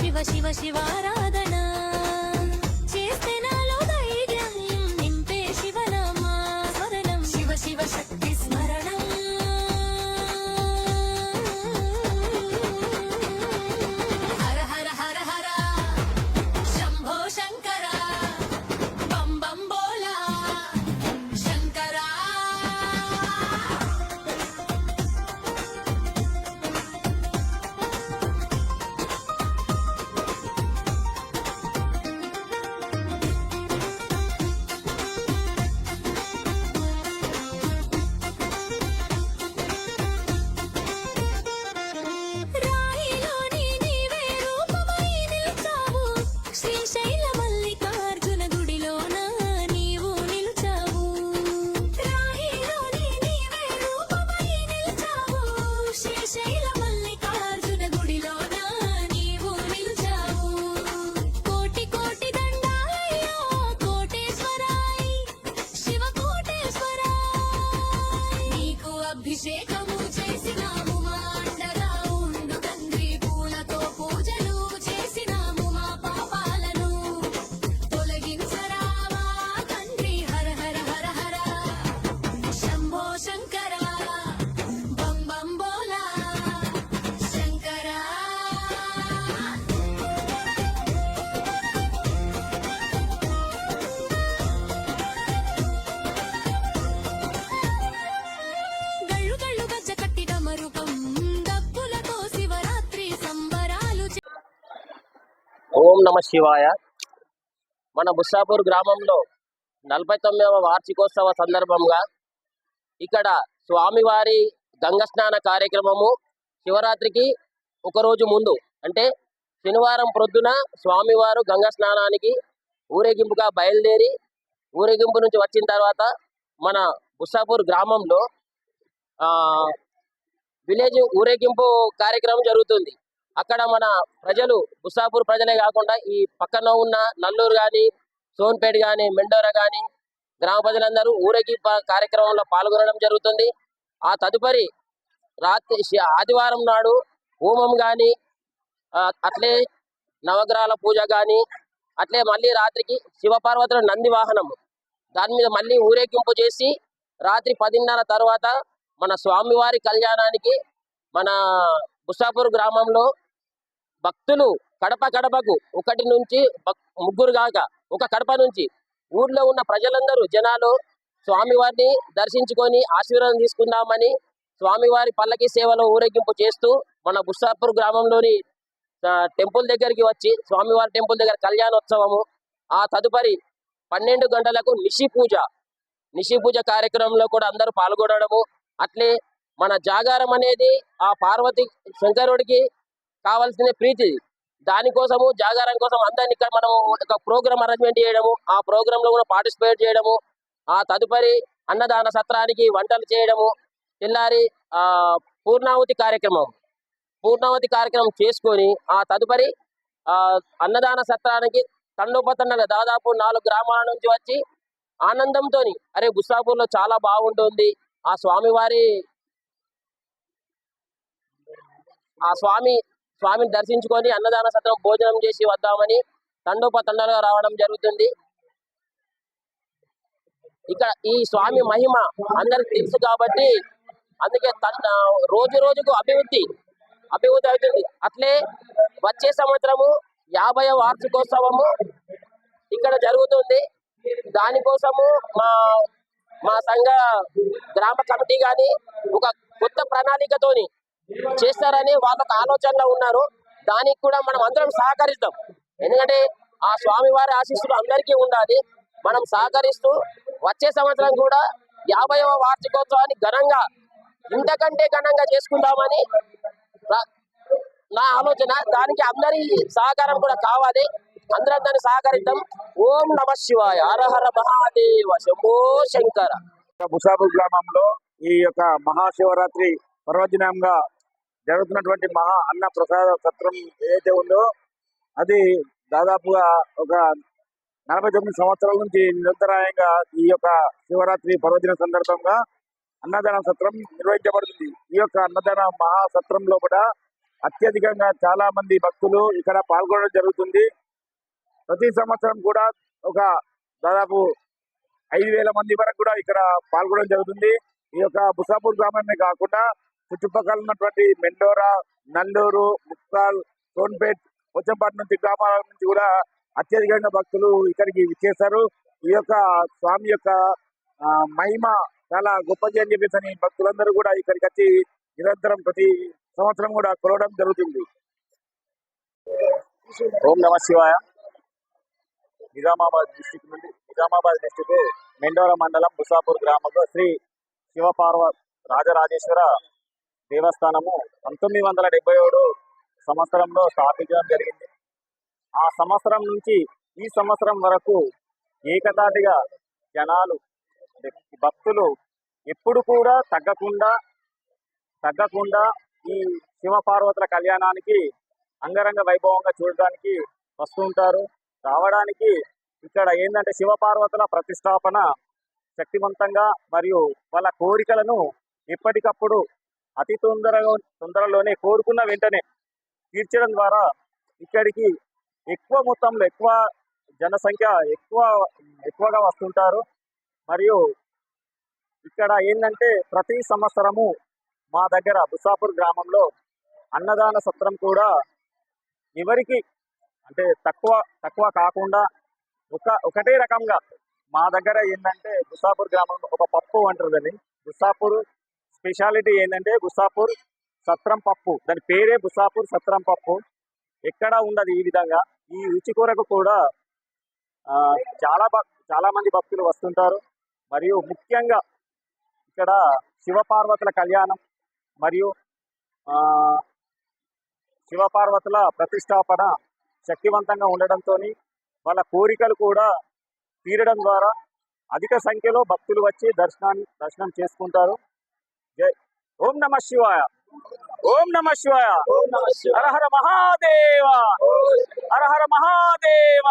శివ శివ శివారాధన. నమ శివాయ. మన బుస్సాపూర్ గ్రామంలో నలభై తొమ్మిదవ వార్షికోత్సవ సందర్భంగా ఇక్కడ స్వామివారి గంగస్నాన కార్యక్రమము శివరాత్రికి ఒక రోజు ముందు అంటే శనివారం ప్రొద్దున స్వామివారు గంగస్నానానికి ఊరేగింపుగా బయలుదేరి ఊరేగింపు నుంచి వచ్చిన తర్వాత మన బుస్సాపూర్ గ్రామంలో ఆ విలేజ్ ఊరేగింపు కార్యక్రమం జరుగుతుంది. అక్కడ మన ప్రజలు బుసాపూర్ ప్రజలే కాకుండా ఈ పక్కన ఉన్న నల్లూరు కానీ సోన్పేట కానీ మెండోర కానీ గ్రామ ప్రజలందరూ ఊరేగింపు కార్యక్రమంలో పాల్గొనడం జరుగుతుంది. ఆ తదుపరి రాత్రి ఆదివారం నాడు హోమం కానీ అట్లే నవగ్రహాల పూజ కానీ అట్లే మళ్ళీ రాత్రికి శివపార్వతుల నంది వాహనం దాని మీద మళ్ళీ ఊరేగింపు చేసి రాత్రి పదిన్నర తర్వాత మన స్వామివారి కళ్యాణానికి మన కుసాపూర్ గ్రామంలో భక్తులు కడప కడపకు ఒకటి నుంచి భక్- ముగ్గురు కాక ఒక కడప నుంచి ఊర్లో ఉన్న ప్రజలందరూ జనాలు స్వామివారిని దర్శించుకొని ఆశీర్వాదం తీసుకుందామని స్వామివారి పల్లకి సేవలో ఊరేగింపు చేస్తూ మన బుస్సాపూర్ గ్రామంలోని టెంపుల్ దగ్గరికి వచ్చి స్వామివారి టెంపుల్ దగ్గర కళ్యాణోత్సవము ఆ తదుపరి పన్నెండు గంటలకు నిషి పూజ. నిషి పూజ కార్యక్రమంలో కూడా అందరూ పాల్గొనడము అట్లే మన జాగారం అనేది ఆ పార్వతి శంకరుడికి కావాల్సిన ప్రీతి. దానికోసము జాగారం కోసం అందరిని ఇక్కడ మనం ఒక ప్రోగ్రామ్ అరేంజ్మెంట్ చేయడము ఆ ప్రోగ్రాంలో కూడా పార్టిసిపేట్ చేయడము ఆ తదుపరి అన్నదాన సత్రానికి వంటలు చేయడము తెల్లారి ఆ పూర్ణావతి కార్యక్రమం. పూర్ణావతి కార్యక్రమం చేసుకొని ఆ తదుపరి ఆ అన్నదాన సత్రానికి తండోపతండగా దాదాపు నాలుగు గ్రామాల నుంచి వచ్చి ఆనందంతో అరే గుస్సాపూర్లో చాలా బాగుంటుంది ఆ స్వామివారి ఆ స్వామి స్వామిని దర్శించుకొని అన్నదాన సత్రం భోజనం చేసి వద్దామని తండోపతండాలుగా రావడం జరుగుతుంది. ఇక్కడ ఈ స్వామి మహిమ అందరికి తెలుసు కాబట్టి అందుకే తన రోజు రోజుకు అభివృద్ధి అభివృద్ధి అవుతుంది. అట్లే వచ్చే సంవత్సరము యాభై వార్షికోత్సవము ఇక్కడ జరుగుతుంది. దానికోసము మా మా సంఘ గ్రామ కమిటీ కానీ ఒక కొత్త ప్రణాళికతోని చేస్తారని వాళ్ళకు ఆలోచనలో ఉన్నారు. దానికి కూడా మనం అందరం సహకరిద్దాం. ఎందుకంటే ఆ స్వామివారి ఆశీస్సులు అందరికీ ఉండాలి. మనం సహకరిస్తూ వచ్చే సంవత్సరం కూడా యాభైవ వార్షికోత్సవాన్ని ఘనంగా ఇంతకంటే ఘనంగా చేసుకుందామని నా ఆలోచన. దానికి అందరి సహకారం కూడా కావాలి. అందరం దాన్ని సహకరిద్దాం. ఓం నమ శివాయ. హరహర మహాదేవ. శంభో శంకర. ముసాబు గ్రామంలో ఈ యొక్క మహాశివరాత్రి పర్వదినంగా జరుగుతున్నటువంటి మహా అన్న ప్రసాద సత్రం ఏదైతే ఉందో అది దాదాపుగా ఒక నలభై తొమ్మిది సంవత్సరాల నుంచి నిరంతరాయంగా ఈ యొక్క శివరాత్రి పర్వదిన సందర్భంగా అన్నదాన సత్రం నిర్వహించబడుతుంది. ఈ యొక్క అన్నదాన మహాసత్రం లోపల అత్యధికంగా చాలా మంది భక్తులు ఇక్కడ పాల్గొనడం జరుగుతుంది. ప్రతి సంవత్సరం కూడా ఒక దాదాపు ఐదు వేల మంది వరకు కూడా ఇక్కడ పాల్గొనడం జరుగుతుంది. ఈ యొక్క బుసాపూర్ గ్రామమే కాకుండా చుట్టుపక్కల ఉన్నటువంటి మెండోరా నండూరు ముక్తాల్ సోన్పేట్ పోచంపాటి నుంచి గ్రామాల నుంచి కూడా అత్యధికంగా భక్తులు ఇక్కడికి విచ్చేస్తారు ఈ యొక్క స్వామి యొక్క మహిమ చాలా గొప్పది అని చెప్పేసి భక్తులందరూ కూడా ఇక్కడికి వచ్చి నిరంతరం ప్రతి సంవత్సరం కూడా కొలవడం జరుగుతుంది. ఓం నమ శివాయ. నిజామాబాద్ డిస్టిక్ నుండి నిజామాబాద్ డిస్టిక్ మెండోర మండలం బుసాపూర్ గ్రామంలో శ్రీ శివపార్వ రాజరాజేశ్వర దేవస్థానము పంతొమ్మిది వందల డెబ్బై ఏడు సంవత్సరంలో స్థాపించడం జరిగింది. ఆ సంవత్సరం నుంచి ఈ సంవత్సరం వరకు ఏకతాటిగా జనాలు భక్తులు ఎప్పుడు కూడా తగ్గకుండా తగ్గకుండా ఈ శివపార్వతుల కళ్యాణానికి అంగరంగ వైభవంగా చూడడానికి వస్తుంటారు రావడానికి ఇక్కడ ఏంటంటే శివపార్వతుల ప్రతిష్టాపన శక్తివంతంగా మరియు వాళ్ళ కోరికలను ఎప్పటికప్పుడు అతి తొందరగా తొందరలోనే కోరుకున్న వెంటనే తీర్చడం ద్వారా ఇక్కడికి ఎక్కువ మొత్తంలో ఎక్కువ జనసంఖ్య ఎక్కువ ఎక్కువగా వస్తుంటారు. మరియు ఇక్కడ ఏంటంటే ప్రతి సంవత్సరము మా దగ్గర బుసాపూర్ గ్రామంలో అన్నదాన సత్రం కూడా ఎవరికి అంటే తక్కువ తక్కువ కాకుండా ఒక ఒకటే రకంగా మా దగ్గర ఏంటంటే బుసాపూర్ గ్రామంలో ఒక పప్పు అంటారు బుసాపూర్ స్పెషాలిటీ ఏంటంటే బుసాపూర్ సత్రం పప్పు. దాని పేరే బుసాపూర్ సత్రం పప్పు. ఎక్కడ ఉండదు ఈ విధంగా. ఈ రుచి కూరకు కూడా చాలా చాలా మంది భక్తులు వస్తుంటారు. మరియు ముఖ్యంగా ఇక్కడ శివపార్వతుల కళ్యాణం మరియు శివపార్వతుల ప్రతిష్టాపన శక్తివంతంగా ఉండడంతో వాళ్ళ కోరికలు కూడా తీరడం ద్వారా అధిక సంఖ్యలో భక్తులు వచ్చి దర్శనాన్ని దర్శనం చేసుకుంటారు. ఓం నమ శివాయ. ఓం నమ శివాయ. హర హర మహాదేవ. హర హర మహాదేవ.